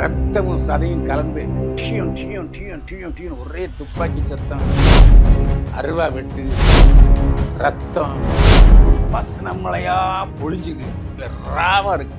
ரத்தமும் சதையும் கலந்து டியும் டியும் டியும் டியும் டியும் ஒரே துப்பாக்கி சத்தம். அருவா வெட்டு ரத்தம் பசன மழையா பொழிஞ்சுக்கு இல்லை ராவா இருக்கு.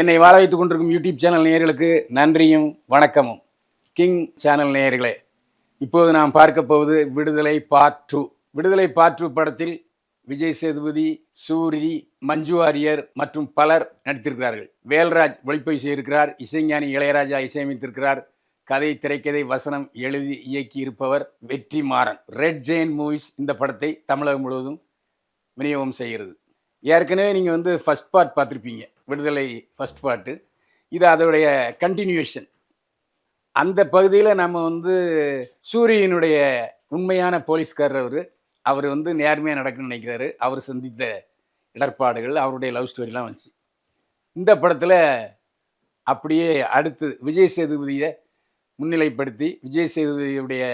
என்னை வாழ வைத்துக் கொண்டிருக்கும் யூடியூப் சேனல் நேயர்களுக்கு நன்றியும் வணக்கமும். கிங் சேனல் நேயர்களே இப்போது நாம் பார்க்க போவது Viduthalai part two. Viduthalai part two படத்தில் விஜய் சேதுபதி சூரி மஞ்சு வாரியர் மற்றும் பலர் நடித்திருக்கிறார்கள். வேல்ராஜ் ஒளிப்பை செய்திருக்கிறார் இசைஞானி இளையராஜா இசையமைத்திருக்கிறார் கதை திரைக்கதை வசனம் எழுதி இயக்கி இருப்பவர் வெற்றி மாறன் ரெட் ஜெயின் மூவிஸ் இந்த படத்தை தமிழகம் முழுவதும் விநியோகம் செய்கிறது. ஏற்கனவே நீங்கள் வந்து ஃபர்ஸ்ட் பார்ட் பார்த்துருப்பீங்க. விடுதலை ஃபர்ஸ்ட் பார்ட்டு இது அதோடைய கண்டினியூஷன் அந்த பகுதியில் நம்ம வந்து சூரியனுடைய உண்மையான போலீஸ்காரர் அவர். அவர் வந்து நேர்மையாக நடக்கணும்னு நினைக்கிறாரு. அவர் சந்தித்த இடர்பாடுகள் அவருடைய லவ் ஸ்டோரிலாம் வந்துச்சு. இந்த படத்தில் அப்படியே அடுத்து விஜய் சேதுபதியை முன்னிலைப்படுத்தி விஜய் சேதுபதியுடைய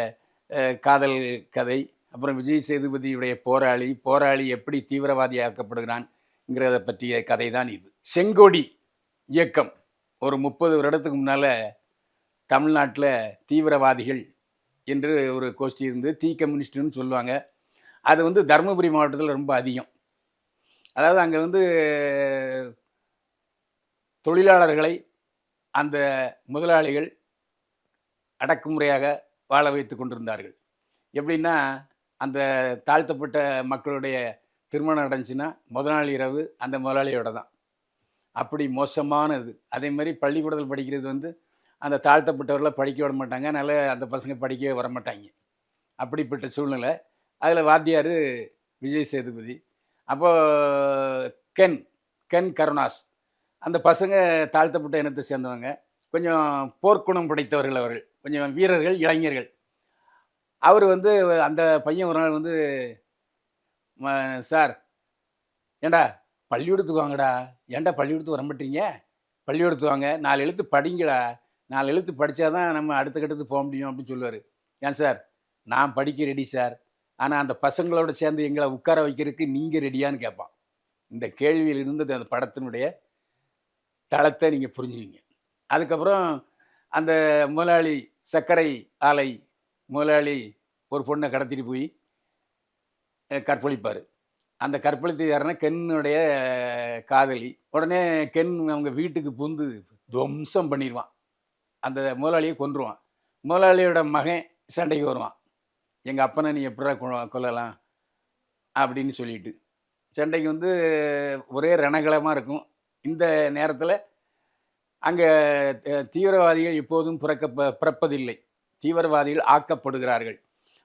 காதல் கதை அப்புறம் விஜய் சேதுபதியுடைய போராளி போராளி எப்படி தீவிரவாதியாக்கப்படுகிறான்ங்கிறத பற்றிய கதை தான் இது. செங்கோடி இயக்கம். ஒரு முப்பது வருடத்துக்கு முன்னால் தமிழ்நாட்டில் தீவிரவாதிகள் என்று ஒரு கோஷ்டி இருந்து தீ கம்யூனிஸ்ட்னு சொல்லுவாங்க. அது வந்து தருமபுரி மாவட்டத்தில் ரொம்ப அதிகம். அதாவது அங்கே வந்து தொழிலாளர்களை அந்த முதலாளிகள் அடக்குமுறையாக வாழ வைத்து கொண்டிருந்தார்கள். எப்படின்னா அந்த தாழ்த்தப்பட்ட மக்களுடைய திருமணம் நடந்துச்சுன்னா முதல் நாள் இரவு அந்த முதலாளியோட தான் அப்படி மோசமானது. அதே மாதிரி பள்ளிக்கூடத்தில் படிக்கிறது வந்து அந்த தாழ்த்தப்பட்டவர்களை படிக்க விட மாட்டாங்க. அதனால் அந்த பசங்க படிக்கவே வர மாட்டாங்க. அப்படிப்பட்ட சூழ்நிலை. அதில் வாத்தியார் விஜய் சேதுபதி. அப்போ கென் கென் கருணாஸ். அந்த பசங்க தாழ்த்தப்பட்ட இனத்தை சேர்ந்தவங்க. கொஞ்சம் போர்க்குணம் படைத்தவர்கள் அவர்கள். கொஞ்சம் வீரர்கள் இளைஞர்கள். அவர் வந்து அந்த பையன் ஒரு நாள் வந்து சார் ஏண்டா பள்ளிக்கூடத்துக்கு வாங்கடா. ஏன்டா பள்ளிக்கூடத்துக்கு வர மாட்டீங்க? பள்ளிக்கூடத்துக்கு வாங்க. நாலு எழுத்து படிங்கடா. நாலு எழுத்து படித்தா தான் நம்ம அடுத்த கட்டத்துக்கு போக முடியும் அப்படின்னு சொல்லுவார். ஏன் சார்? நான் படிக்க ரெடி சார். ஆனால் அந்த பசங்களோட சேர்ந்து எங்களை உட்கார வைக்கிறதுக்கு நீங்கள் ரெடியான்னு கேட்பான். இந்த கேள்வியில் இருந்தது அந்த படத்தினுடைய தளத்தை நீங்கள் புரிஞ்சுக்கிங்க. அதுக்கப்புறம் அந்த முதலாளி சர்க்கரை ஆலை முதலாளி ஒரு பொண்ணை கடத்திட்டு போய் கற்பழிப்பார். அந்த கற்பழித்து யாருன்னா கென்னுடைய காதலி. உடனே கென் அவங்க வீட்டுக்கு புந்து துவம்சம் பண்ணிடுவான் அந்த முதலாளியை கொன்றுவான். முதலாளியோட மகன் சண்டைக்கு வருவான். எங்கள் அப்பனை நீ எப்படா கொ- கொல்லலாம்? அப்படின்னு சொல்லிட்டு. சண்டைக்கு வந்து ஒரே ரணகலமாக இருக்கும். இந்த நேரத்தில் அங்கே தீவிரவாதிகள் எப்போதும் பிறக்க பிறப்பதில்லை. தீவிரவாதிகள் ஆக்கப்படுகிறார்கள்.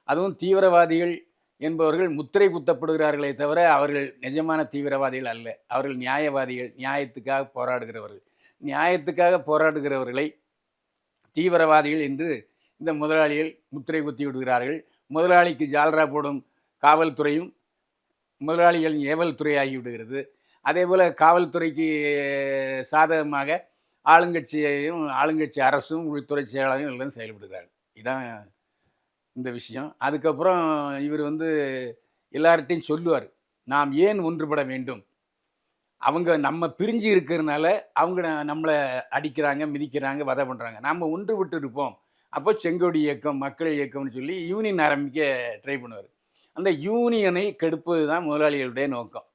அதுவும் தீவிரவாதிகள் என்பவர்கள் முத்திரை குத்தப்படுகிறார்களே தவிர அவர்கள் நிஜமான தீவிரவாதிகள் அல்ல. அவர்கள் நியாயவாதிகள் நியாயத்துக்காக போராடுகிறவர்கள். நியாயத்துக்காக போராடுகிறவர்களை தீவிரவாதிகள் என்று இந்த முதலாளிகள் முத்திரை குத்தி விடுகிறார்கள். முதலாளிக்கு ஜால்ரா போடும் காவல்துறையும் முதலாளிகளின் ஏவல் துறையாகி விடுகிறது. அதே போல் காவல்துறைக்கு சாதகமாக ஆளுங்கட்சியையும் ஆளுங்கட்சி அரசும் உள்துறை செயலாளரும் எல்லாம் செயல்படுகிறார்கள். இதான் இந்த விஷயம். அதுக்கப்புறம் இவர் வந்து எல்லார்ட்டையும் சொல்லுவார் நாம் ஏன் ஒன்றுபட வேண்டும்? அவங்க நம்ம பிரிஞ்சு இருக்கிறதுனால அவங்க நம்மளை அடிக்கிறாங்க மிதிக்கிறாங்க வதை பண்ணுறாங்க நம்ம ஒன்றுபட்டு இருப்போம். அப்போ செங்கோடி இயக்கம் மக்கள் இயக்கம்னு சொல்லி யூனியன் ஆரம்பிக்க ட்ரை பண்ணுவார். அந்த யூனியனை கெடுப்பது தான் முதலாளிகளுடைய நோக்கம்.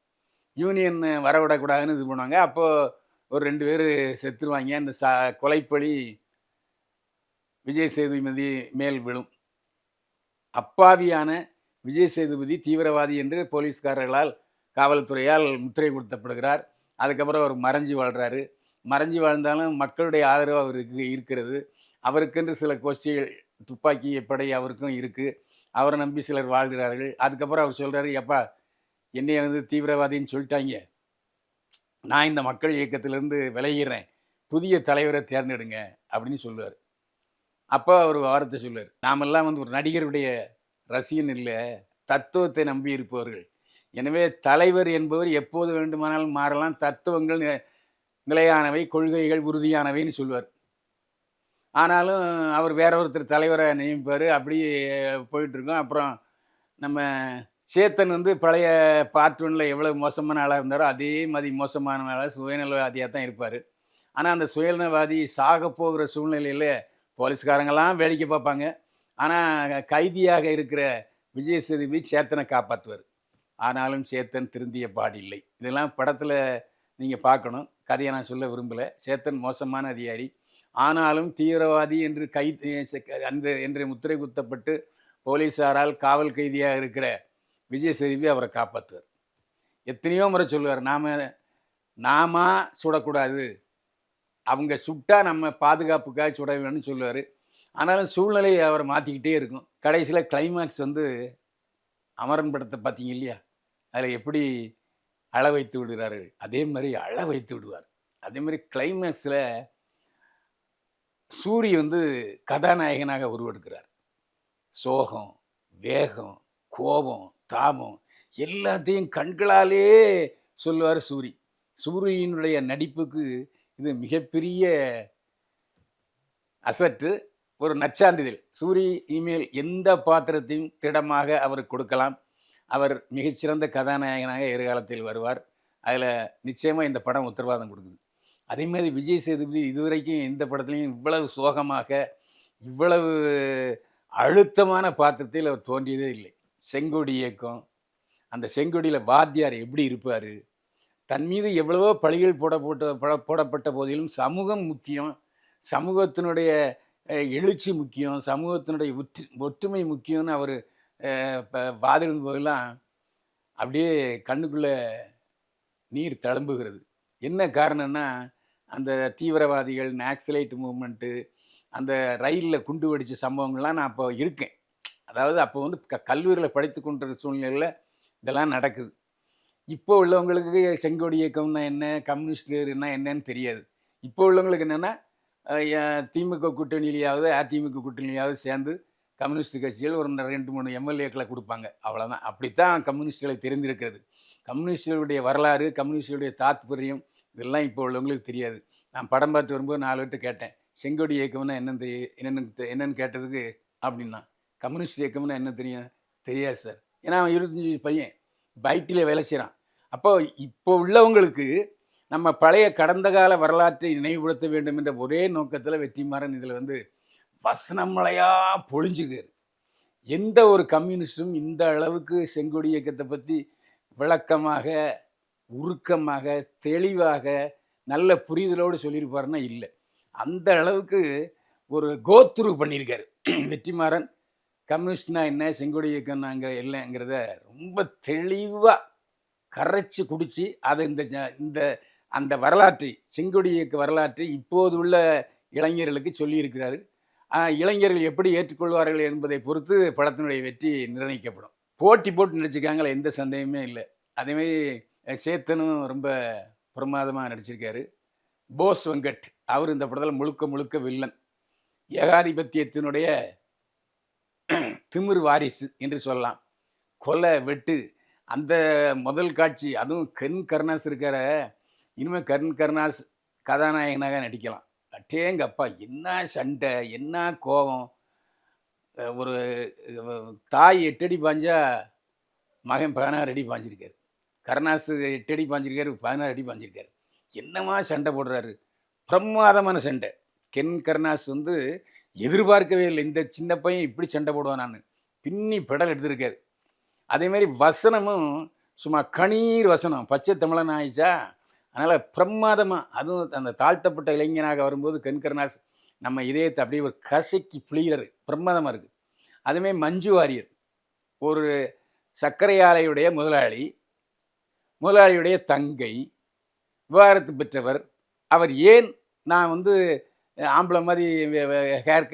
யூனியன் வரவிடக்கூடாதுன்னு இது பண்ணுவாங்க. அப்போது ஒரு ரெண்டு பேர் செத்துருவாங்க. அந்த சா கொலைப்பழி விஜய் சேதுமதி மேல் விழும். அப்பாவியான விஜய் சேதுபதி தீவிரவாதி என்று போலீஸ்காரர்களால் காவல்துறையால் முத்திரை கொடுத்தப்படுகிறார் அதுக்கப்புறம் அவர் மறைஞ்சு வாழ்கிறாரு மறைஞ்சு வாழ்ந்தாலும் மக்களுடைய ஆதரவு அவருக்கு இருக்கிறது. அவருக்கென்று சில கோஷ்டிகள் துப்பாக்கி படை அவருக்கும் இருக்குது அவரை நம்பி சிலர் வாழ்கிறார்கள். அதுக்கப்புறம் அவர் சொல்கிறாரு எப்பா என்னைய வந்து தீவிரவாதின்னு சொல்லிட்டாங்க. நான் இந்த மக்கள் இயக்கத்திலிருந்து விலகிறேன் புதிய தலைவரை தேர்ந்தெடுங்க. அப்படின்னு சொல்லுவார். அப்போ அவர் வாரத்தை சொல்லுவார். நாமெல்லாம் வந்து ஒரு நடிகருடைய ரசிகன் இல்லை தத்துவத்தை நம்பி இருப்பவர்கள். எனவே தலைவர் என்பவர் எப்போது வேண்டுமானாலும் மாறலாம். தத்துவங்கள் நிலையானவை கொள்கைகள் உறுதியானவைன்னு சொல்லுவார். ஆனாலும் அவர் வேற ஒருத்தர் தலைவரை நியமிப்பார். அப்படியே போயிட்டுருக்கோம். அப்புறம் நம்ம சேத்தன் வந்து பழைய பார்ட் எவ்வளோ மோசமான ஆளாக இருந்தாரோ அதே மாதிரி மோசமான ஆளாக சுயநலவாதியாக தான் இருப்பார். ஆனால் அந்த சுயநலவாதி சாக போகிற சூழ்நிலையில் போலீஸ்காரங்கெல்லாம் வேடிக்கை பார்ப்பாங்க. ஆனால் கைதியாக இருக்கிற விஜய் சேதுபதி சேத்தனை காப்பாற்றுவார் ஆனாலும் சேத்தன் திருந்திய பாடில்லை. இதெல்லாம் படத்தில் நீங்கள் பார்க்கணும். கதையை நான் சொல்ல விரும்பலை. சேத்தன் மோசமான அதிகாரி. ஆனாலும் தீவிரவாதி என்று கை அந்த என்று முத்திரை குத்தப்பட்டு போலீஸாரால் காவல் கைதியாக இருக்கிற விஜய் சேதுபதி அவரை காப்பாற்றுவார் எத்தனையோ முறை சொல்லுவார். நாம் நாம சுடக்கூடாது. அவங்க சுட்டா நம்ம பாதுகாப்புக்காக சுட வேணும்னு சொல்லுவார். ஆனாலும் சூழ்நிலையை அவர் மாற்றிக்கிட்டே இருக்கும். கடைசியில் கிளைமேக்ஸ் வந்து அமரன் படத்தை பார்த்தீங்க இல்லையா? அதில் எப்படி அழ வைத்து விடுகிறார்கள்? அதே மாதிரி அழ வைத்து விடுவார். அதே மாதிரி கிளைமேக்ஸில் சூரி வந்து கதாநாயகனாக உருவெடுக்கிறார். சோகம் வேகம் கோபம் தாபம் எல்லாத்தையும் கண்களாலே சொல்லுவார் சூரி. சூரியினுடைய நடிப்புக்கு இது மிகப்பெரிய அசட்டு ஒரு நச்சான்றிதழ் சூரி இனிமேல் எந்த பாத்திரத்தையும் திடமாக அவருக்கு கொடுக்கலாம். அவர் மிகச்சிறந்த கதாநாயகனாக எதிர்காலத்தில் வருவார். அதில் நிச்சயமாக இந்த படம் உத்தரவாதம் கொடுக்குது. அதே மாதிரி விஜய் சேதுபதி இதுவரைக்கும் எந்த படத்துலையும் இவ்வளவு சோகமாக இவ்வளவு அழுத்தமான பாத்திரத்தில் அவர் தோன்றியதே இல்லை. செங்கொடி இயக்கம் அந்த செங்கோடியில் வாத்தியார் எப்படி இருப்பார்? தன் மீது எவ்வளவோ பழிகள் போடப்பட்ட போடப்பட்ட போதிலும் சமூகம் முக்கியம். சமூகத்தினுடைய எழுச்சி முக்கியம். சமூகத்தினுடைய ஒற்று ஒற்றுமை முக்கியம்னு அவர் வாதிடும் போதெல்லாம் அப்படியே கண்ணுக்குள்ளே நீர் தழும்புகிறது. என்ன காரணம்னா அந்த தீவிரவாதிகள் நாக்சலைட் மூமெண்ட்டு அந்த ரயிலில் குண்டு வெடித்த சம்பவங்கள்லாம் நான் அப்போ இருக்கேன். அதாவது அப்போ வந்து க கல்லூரியில் படித்து கொண்டிருக்கிற சூழ்நிலையில் இதெல்லாம் நடக்குது. இப்போ உள்ளவங்களுக்கு செங்கோடி இயக்கம்னா என்ன? கம்யூனிஸ்டுனா என்னன்னு தெரியாது. இப்போ உள்ளவங்களுக்கு என்னென்னா திமுக கூட்டணியிலேயாவது அதிமுக கூட்டணியிலேயாவது சேர்ந்து கம்யூனிஸ்ட் கட்சிகள் ஒரு ரெண்டு மூணு எம்எல்ஏக்களை கொடுப்பாங்க. அவ்வளோதான் அப்படித்தான் கம்யூனிஸ்டுகளை தெரிந்திருக்கிறது. கம்யூனிஸ்டுகளுடைய வரலாறு கம்யூனிஸ்டுடைய தாத்பரியம் இதெல்லாம் இப்போ உள்ளவங்களுக்கு தெரியாது. நான் படம் பார்த்து வரும்போது நாலு பேர்ட்ட கேட்டேன் செங்கோடி இயக்கம்னா என்னன்னு தெரியும் என்னென்னு தெ- கேட்டதுக்கு? அப்படின்னா கம்யூனிஸ்ட் இயக்கம்னா என்ன தெரியும்? தெரியாது சார். ஏன்னா அவன் இருபத்தஞ்சி பையன். பைட்டில் வேலை செய்கிறான் அப்போ இப்போ உள்ளவங்களுக்கு நம்ம பழைய கடந்த கால வரலாற்றை நினைவுபடுத்த வேண்டும் என்ற ஒரே நோக்கத்தில் வெற்றிமாறன் இதில் வந்து வசனமழையாக பொழிஞ்சுக்காரு எந்த ஒரு கம்யூனிஸ்டும் இந்த அளவுக்கு செங்கொடி இயக்கத்தை பற்றி விளக்கமாக உருக்கமாக தெளிவாக நல்ல புரிதலோடு சொல்லியிருப்பாருன்னா இல்லை. அந்த அளவுக்கு ஒரு கோத்ரு பண்ணியிருக்காரு. வெற்றிமாறன் கம்யூனிஸ்ட்னா என்ன? செங்கொடி இயக்கம்னாங்கிற இல்லைங்கிறத ரொம்ப தெளிவாக கரைச்சி குடித்து அதை இந்த ஜ- இந்த அந்த வரலாற்றை செங்கொடி இயக்க வரலாற்றை இப்போது உள்ள இளைஞர்களுக்கு சொல்லியிருக்கிறாரு. இளைஞர்கள் எப்படி ஏற்றுக்கொள்வார்கள் என்பதை பொறுத்து படத்தினுடைய வெற்றி நிர்ணயிக்கப்படும். போட்டி போட்டு நடிச்சிருக்காங்களே எந்த சந்தேகமே இல்லை. அதேமாரி சேத்தனும் ரொம்ப பிரமாதமாக நடிச்சிருக்காரு. போஸ் வெங்கட் அவர் இந்த படத்தில் முழுக்க முழுக்க வில்லன். ஏகாதிபத்தியத்தினுடைய திமிர் வாரிசு என்று சொல்லலாம். கொலை வெட்டு அந்த முதல் காட்சி அதுவும் கண் கருணாஸ் இருக்கிற இனிமேல் கருண் கருணாஸ் கதாநாயகனாக நடிக்கலாம். அட்டேங்கப்பா என்ன சண்டை என்ன கோபம் ஒரு தாய் எட்டடி பாஞ்சா மகன் பதினாறு அடி பாஞ்சிருக்காரு. கருணாஸ் எட்டடி பாஞ்சிருக்காரு பதினாறு அடி பாஞ்சிருக்காரு. என்னமா சண்டை போடுறாரு? பிரமாதமான சண்டை. கென் கருணாஸ் வந்து எதிர்பார்க்கவே இல்லை. இந்த சின்ன பையன் இப்படி சண்டை போடுவான் நான். பின்னி பெடல் எடுத்திருக்காரு. அதேமாரி வசனமும் சும்மா கணீர் வசனம். பச்சை தமிழன் ஆயிடுச்சா? அதனால் பிரமாதமாக அதுவும் அந்த தாழ்த்தப்பட்ட இளைஞனாக வரும்போது கண்கர்னாஸ் நம்ம இதயத்தை அப்படியே ஒரு கசைக்கு பிழிகிறாரு. பிரமாதமாக இருக்குது அதுமாரி மஞ்சு வாரியர். ஒரு சர்க்கரை ஆலையுடைய முதலாளி முதலாளியுடைய தங்கை விவாகரத்து பெற்றவர். அவர் ஏன் நான் வந்து ஆம்பளை மாதிரி ஹேர்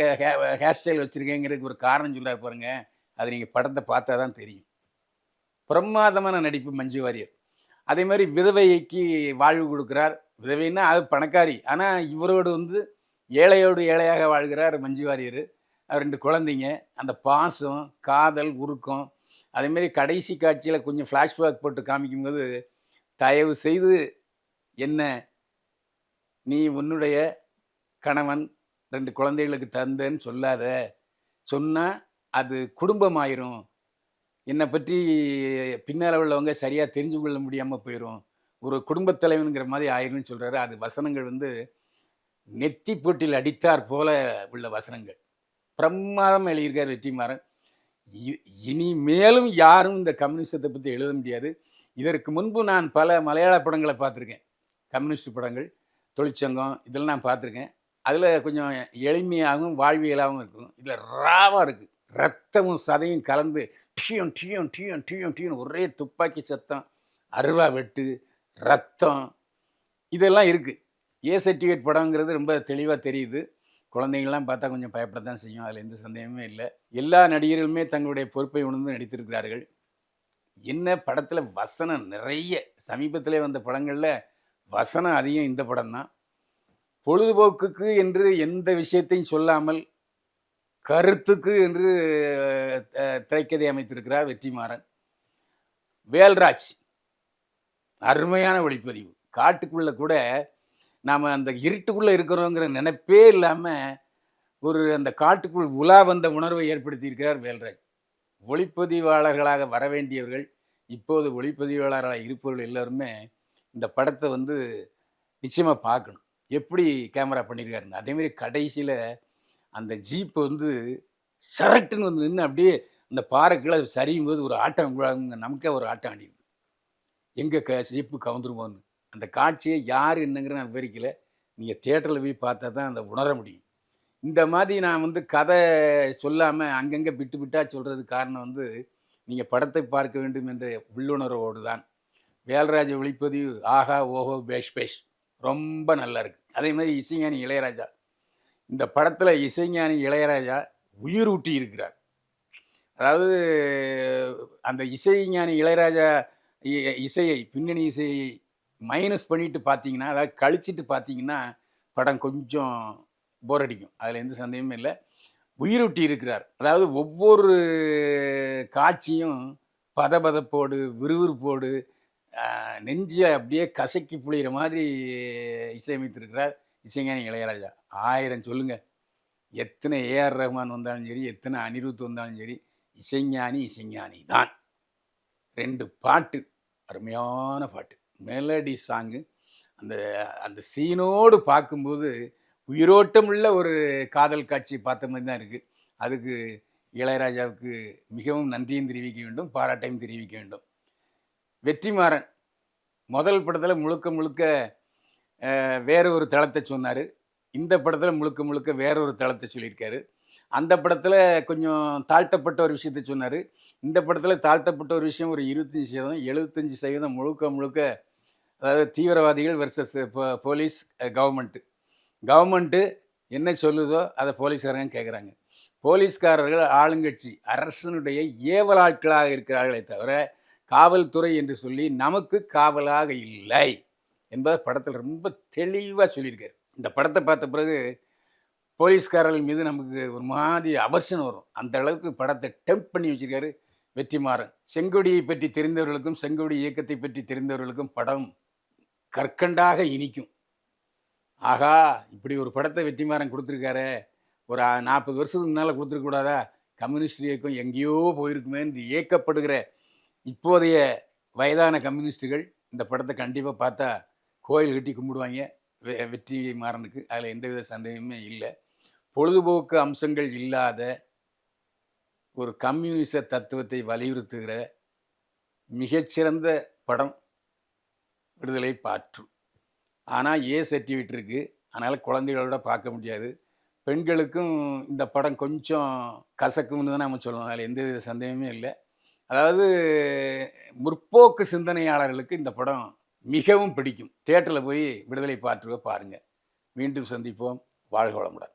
ஹேர் ஸ்டைல் வச்சுருக்கேங்கிறதுக்கு ஒரு காரணம் சொல்லார் பாருங்க. அது நீங்கள் படத்தை பார்த்தா தான் தெரியும். பிரமாதமான நடிப்பு மஞ்சு வாரியர். அதே மாதிரி விதவைக்கு வாழ்வு கொடுக்குறார். விதவைன்னா அது பணக்காரி. ஆனால் இவரோடு வந்து ஏழையோடு ஏழையாக வாழ்கிறார் மஞ்சு வாரியர். அவர் ரெண்டு குழந்தைங்க. அந்த பாசம் காதல் உருக்கம். அதேமாரி கடைசி காட்சியில் கொஞ்சம் ஃப்ளாஷ்பேக் போட்டு காமிக்கும்போது தயவு செய்து என்ன நீ உன்னுடைய கணவன் ரெண்டு குழந்தைகளுக்கு தந்தேன்னு சொல்லாத சொன்னால் அது குடும்பமாயிரும். என்னை பற்றி பின்னால் உள்ளவங்க சரியாக தெரிஞ்சு கொள்ள முடியாமல் போயிடும் ஒரு குடும்பத் தலைவனுங்கிற மாதிரி ஆயிரும்னு சொல்கிறாரு அது வசனங்கள் வந்து நெத்தி போட்டில் அடித்தார் போல உள்ள வசனங்கள். பிரமாதம் எழுதியிருக்கார் வெற்றிமாறன். இ- இனி மேலும் யாரும் இந்த கம்யூனிசத்தை பற்றி எழுத முடியாது. இதற்கு முன்பு நான் பல மலையாள படங்களை பார்த்துருக்கேன். கம்யூனிஸ்ட் படங்கள் தொழிற்சங்கம் இதெல்லாம் நான் பார்த்துருக்கேன். அதில் கொஞ்சம் எளிமையாகவும் வாழ்வியலாகவும் இருக்கும். இதில் ராவாக இருக்குது ரத்தமும் சதையும் கலந்து டியும் டியும் டியும் டியும் டியும் ஒரே துப்பாக்கி சத்தம் அருவா வெட்டு ரத்தம் இதெல்லாம் இருக்குது ஏ சர்டிஃபிகேட் படங்கிறது ரொம்ப தெளிவாக தெரியுது. குழந்தைங்கள்லாம் பார்த்தா கொஞ்சம் பயப்பட தான் செய்யும். அதில் எந்த சந்தேகமே இல்லை. எல்லா நடிகர்களுமே தங்களுடைய பொறுப்பை உணர்ந்து நடித்திருக்கிறார்கள். என்ன படத்தில் வசனம் நிறைய. சமீபத்திலே வந்த படங்களில் வசனம் அதிகம் இந்த படம் தான் பொழுதுபோக்குக்கு என்று எந்த விஷயத்தையும் சொல்லாமல் கருத்துக்கு என்று திரைக்கதை அமைத்திருக்கிறார் வெற்றிமாறன். வேல்ராஜ் அருமையான ஒளிப்பதிவு. காட்டுக்குள்ளே கூட நாம் அந்த இருட்டுக்குள்ளே இருக்கிறோங்கிற நினைப்பே இல்லாமல் ஒரு அந்த காட்டுக்குள் உலா வந்த உணர்வை ஏற்படுத்தியிருக்கிறார் வேல்ராஜ். ஒளிப்பதிவாளர்களாக வர வேண்டியவர்கள் இப்போது ஒளிப்பதிவாளராக இருப்பவர்கள் எல்லாருமே இந்த படத்தை வந்து நிச்சயமாக பார்க்கணும். எப்படி கேமரா பண்ணியிருக்காருங்க அதேமாரி கடைசியில் அந்த ஜீப் வந்து சரட்டுன்னு வந்து நின்று அப்படியே அந்த பாறைக்குள்ளே அது சரியும் போது ஒரு ஆட்டம் நமக்கே ஒரு ஆட்டம் ஆடிடுது எங்கே க ஜீப்பு கவுந்துருமோன்னு. அந்த காட்சியை யார் என்னங்கிற நான் விவரிக்கல. நீங்கள் தேட்டரில் போய் பார்த்தா தான் அதை உணர முடியும். இந்த மாதிரி நான் வந்து கதை சொல்லாமல் அங்கங்கே விட்டு விட்டா சொல்கிறது காரணம் வந்து நீங்கள் படத்தை பார்க்க வேண்டும் என்ற உள்ளுணர்வோடு தான். வேல்ராஜ ஒளிப்பதிவு ஆஹா ஓஹோ பேஷ் பேஷ். ரொம்ப நல்லா இருக்குது அதே மாதிரி இசைஞானி இளையராஜா. இந்த படத்தில் இசைஞானி இளையராஜா உயிர் ஊட்டி இருக்கிறார். அதாவது அந்த இசைஞானி இளையராஜா இ- இசையை பின்னணி இசையை மைனஸ் பண்ணிட்டு பார்த்தீங்கன்னா அதாவது கழிச்சிட்டு பார்த்தீங்கன்னா படம் கொஞ்சம் போர் அடிக்கும். அதில் எந்த சந்தேகமும் இல்லை. உயிரூட்டி இருக்கிறார். அதாவது ஒவ்வொரு காட்சியும் பதபதப்போடு விறுவிறுப்போடு நெஞ்சை அப்படியே கசக்கி புளிகிற மாதிரி இசையமைத்திருக்கிறார் இசைஞானி இளையராஜா. ஆயிரம் சொல்லுங்கள் எத்தனை ஏஆர் ரஹ்மான் வந்தாலும் சரி எத்தனை அனிருத் வந்தாலும் சரி இசைஞானி இசைஞானி தான். ரெண்டு பாட்டு அருமையான பாட்டு. Melody song. அந்த அந்த சீனோடு பார்க்கும்போது உயிரோட்டமுள்ள ஒரு காதல் காட்சி பார்த்த மாதிரி தான் இருக்குது அதுக்கு இளையராஜாவுக்கு மிகவும் நன்றியும் தெரிவிக்க வேண்டும் பாராட்டையும் தெரிவிக்க வேண்டும். வெற்றிமாறன் முதல் படத்தில் முழுக்க முழுக்க வேற ஒரு தளத்தை சொன்னார். இந்த படத்தில் முழுக்க முழுக்க வேற ஒரு தளத்தை சொல்லியிருக்காரு. அந்த படத்தில் கொஞ்சம் தாழ்த்தப்பட்ட ஒரு விஷயத்த சொன்னார். இந்த படத்தில் தாழ்த்தப்பட்ட ஒரு விஷயம் ஒரு இருபத்தஞ்சி சதவீதம் எழுபத்தஞ்சி சதவீதம் முழுக்க முழுக்க அதாவது தீவிரவாதிகள் வெர்சஸ் போலீஸ் கவர்மெண்ட்டு கவர்மெண்ட்டு என்ன சொல்லுதோ அதை போலீஸ்காரங்க கேட்குறாங்க போலீஸ்காரர்கள் ஆளுங்கட்சி அரசனுடைய ஏவலாட்களாக இருக்கிறார்களே தவிர காவல்துறை என்று சொல்லி நமக்கு காவலாக இல்லை என்பதை படத்தில் ரொம்ப தெளிவாக சொல்லியிருக்காரு. இந்த படத்தை பார்த்த பிறகு போலீஸ்காரர்கள் மீது நமக்கு ஒரு மாதிரி அவர்ஷன் வரும். அந்த அளவுக்கு படத்தை டெம்ப் பண்ணி வச்சிருக்காரு வெற்றிமாறன். செங்கொடியை பற்றி தெரிந்தவர்களுக்கும் செங்கொடி இயக்கத்தை பற்றி தெரிந்தவர்களுக்கும் படம் கற்கண்டாக இனிக்கும். ஆகா இப்படி ஒரு படத்தை வெற்றிமாறன் கொடுத்துருக்காரு. ஒரு நாற்பது வருஷத்துக்கு முன்னால் கொடுத்துருக்கூடாதா கம்யூனிஸ்ட் இயக்கம் எங்கேயோ போயிருக்குமே என்று இயக்கப்படுகிற இப்போதைய வயதான கம்யூனிஸ்டுகள் இந்த படத்தை கண்டிப்பாக பார்த்தா கோயில் கட்டி கும்பிடுவாங்க. வெ வெற்றி மாறனுக்கு அதில் எந்தவித சந்தேகமே இல்லை. பொழுதுபோக்கு அம்சங்கள் இல்லாத ஒரு கம்யூனிச தத்துவத்தை வலியுறுத்துகிற மிகச்சிறந்த படம் விடுதலை பாற்று. ஆனால் ஏ சர்டிஃபிகேட் இருக்குது அதனால் குழந்தைகளோட பார்க்க முடியாது. பெண்களுக்கும் இந்த படம் கொஞ்சம் கசக்கும்னு தான் நம்ம சொல்லணும். அதில் எந்த வித சந்தேகமே இல்லை. அதாவது முற்போக்கு சிந்தனையாளர்களுக்கு இந்த படம் மிகவும் பிடிக்கும். தேட்டரில் போய் விடுதலை பாற்றுவை பாருங்கள் மீண்டும் சந்திப்போம். வாழ்க வளமுடன்.